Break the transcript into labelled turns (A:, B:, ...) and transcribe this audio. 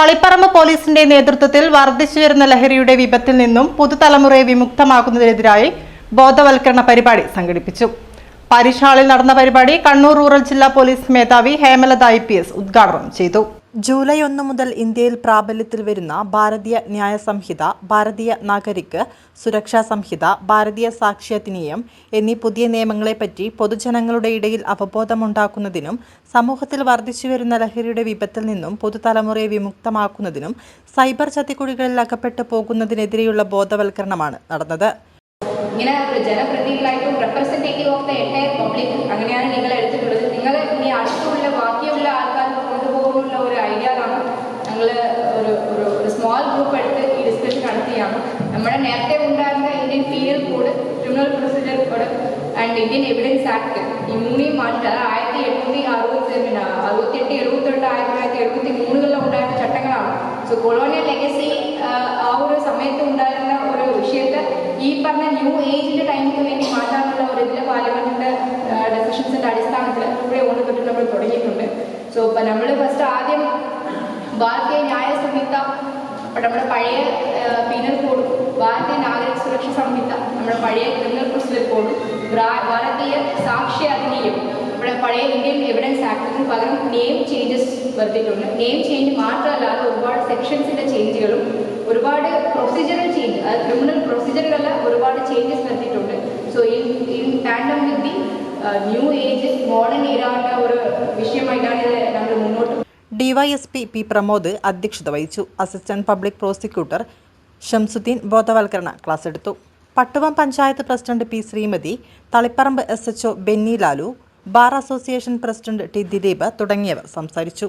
A: തളിപ്പറമ്പ് പോലീസിന്റെ നേതൃത്വത്തിൽ വർദ്ധിച്ചുവരുന്ന ലഹരിയുടെ വിപത്തിൽ നിന്നും പുതുതലമുറയെ വിമുക്തമാക്കുന്നതിനെതിരായി ബോധവൽക്കരണ പരിപാടി സംഘടിപ്പിച്ചു. പരിശാളിൽ നടന്ന പരിപാടി കണ്ണൂർ റൂറൽ ജില്ലാ പോലീസ് മേധാവി ഹേമലത ഐ ഉദ്ഘാടനം ചെയ്തു. ജൂലൈ ഒന്ന് മുതൽ ഇന്ത്യയിൽ പ്രാബല്യത്തിൽ വരുന്ന ഭാരതീയ ന്യായ സംഹിത ഭാരതീയ നാഗരിക് സുരക്ഷാ സംഹിത ഭാരതീയ സാക്ഷ്യധിനിയം എന്നീ പുതിയ നിയമങ്ങളെപ്പറ്റി പൊതുജനങ്ങളുടെ ഇടയിൽ അവബോധമുണ്ടാക്കുന്നതിനും സമൂഹത്തിൽ വർദ്ധിച്ചുവരുന്ന ലഹരിയുടെ വിപത്തിൽ നിന്നും പുതുതലമുറയെ വിമുക്തമാക്കുന്നതിനും സൈബർ ചതിക്കുഴികളിൽ അകപ്പെട്ടു പോകുന്നതിനെതിരെയുള്ള ബോധവൽക്കരണമാണ് നടന്നത്.
B: ഇങ്ങനെ ജനപ്രതിനിധികളായിട്ടും representative of the entire public അങ്ങനെയാണ് നിങ്ങൾ എടുത്തിട്ടുള്ളത് നിങ്ങൾ ഇനി അടുത്തുള്ള ബാക്കിയുള്ള ആൾക്കാർ കൊണ്ടുപോകാനുള്ള ഒരു ഐഡിയയിലാണ് ഞങ്ങൾ ഒരു ഒരു ഒരു സ്മോൾ ഗ്രൂപ്പ് എടുത്ത് നടത്തിയാണ്. നമ്മുടെ നേരത്തെ ഉണ്ടായിരുന്ന Indian penal code criminal procedure code and Indian evidence act ഈ മൂന്നെയും മാറ്റം അതായത് ആയിരത്തി എണ്ണൂറ്റി അറുപത്തി പിന്നെ അറുപത്തിയെട്ട് എഴുപത്തെട്ട് ആയിരത്തി തൊള്ളായിരത്തി എഴുപത്തി മൂന്നുകളിൽ ഉണ്ടായിരുന്ന ചട്ടങ്ങളാണ്. സോ കൊളോണിയൽ ലെഗസി ആ ഒരു സമയത്ത് ഉണ്ടായിരുന്ന ഒരു വിഷയത്തെ ഈ പറഞ്ഞ ന്യൂ ഏജിന്റെ ടൈമിന് വേണ്ടി മാറ്റാനുള്ള ഒരു ഇതിലെ പാർലമെന്റിന്റെ ഡെസിഷൻസിന്റെ അടിസ്ഥാനത്തിൽ ഇവിടെ തൊട്ട് നമ്മൾ തുടങ്ങിയിട്ടുണ്ട്. സോ ഇപ്പം നമ്മൾ ഫസ്റ്റ് ആദ്യം ഭാരതീയ ഇപ്പം നമ്മുടെ പഴയ പീനൽ കോഡും ഭാരതീയ നാഗരിക സുരക്ഷാ സംഹിത നമ്മുടെ പഴയ ക്രിമിനൽ പ്രൊസീജിയർ കോഡും ഭാരതീയ സാക്ഷ്യ അധിനിയം നമ്മുടെ പഴയ ഇന്ത്യൻ എവിഡൻസ് ആക്ടിന് പകരം നെയിം ചേഞ്ചസ് വരുത്തിയിട്ടുണ്ട്. നെയിം ചേഞ്ച് മാത്രമല്ലാതെ ഒരുപാട് സെക്ഷൻസിന്റെ ചേഞ്ചുകളും ഒരുപാട് പ്രൊസീജിയറൽ ചേഞ്ച് അതായത് ക്രിമിനൽ പ്രൊസീജിയറുകളിൽ ഒരുപാട് ചേഞ്ചസ് വരുത്തിയിട്ടുണ്ട്. So in in tandem with the new age modern ഇറാന്റെ ഒരു വിഷയമായിട്ടാണ് ഇത് നമ്മൾ മുന്നോട്ട്
A: ഡിവൈഎസ്പി പി പ്രമോദ് അധ്യക്ഷത വഹിച്ചു. അസിസ്റ്റന്റ് പബ്ലിക് പ്രോസിക്യൂട്ടർ ഷംസുദ്ദീൻ ബോധവൽക്കരണ ക്ലാസ് എടുത്തു. Pattuvam panchayat president P Sreemathi Taliparamba S H O Benny Lalu bar association president T Dileep തുടങ്ങിയവർ സംസാരിച്ചു.